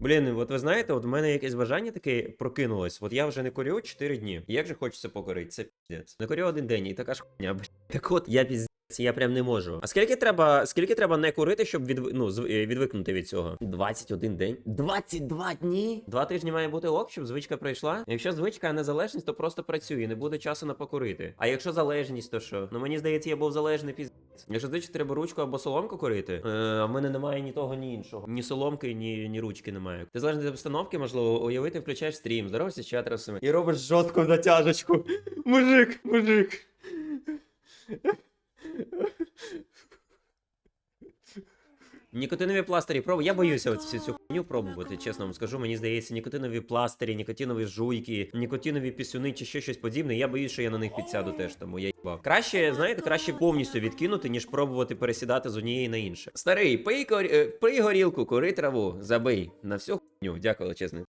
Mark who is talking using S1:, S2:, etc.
S1: Блін, от ви знаєте, от в мене якесь бажання таке прокинулось. От я вже не курю 4 дні. І Як же хочеться покурити? Це піздець. Не курю один день, і така ж хуйня. блін. Так от я піздець, я прям не можу. А скільки треба, скільки треба не курити, щоб від, ну, е, відвикнути від цього? 21 день. 22 дні? Два тижні має бути ок, щоб звичка пройшла. Якщо звичка, а не залежність, то просто працює, не буде часу на покурити. А якщо залежність, то що? Ну мені здається, я був залежний піздець. Якщо звичайно треба ручку або соломку курити, е, а в мене немає ні того, ні іншого. Ні соломки, ні, ні ручки немає. Ти залежно від обстановки, можливо, уявити, включаєш стрім, здоровся з чатерсами і робиш жорстку натяжечку. Мужик, мужик. Нікотинові пластирі пробу. Я боюся от всю цю хуйню пробувати, чесно вам скажу. Мені здається, нікотинові пластирі, нікотинові жуйки, нікотинові пісюни чи ще щось подібне. Я боюсь, що я на них підсяду теж, тому я їбав. Краще, знаєте, краще повністю відкинути, ніж пробувати пересідати з однієї на інше. Старий, пий, кор... е, пий горілку, кури траву, забий на всю хуйню. Дякую, чесно.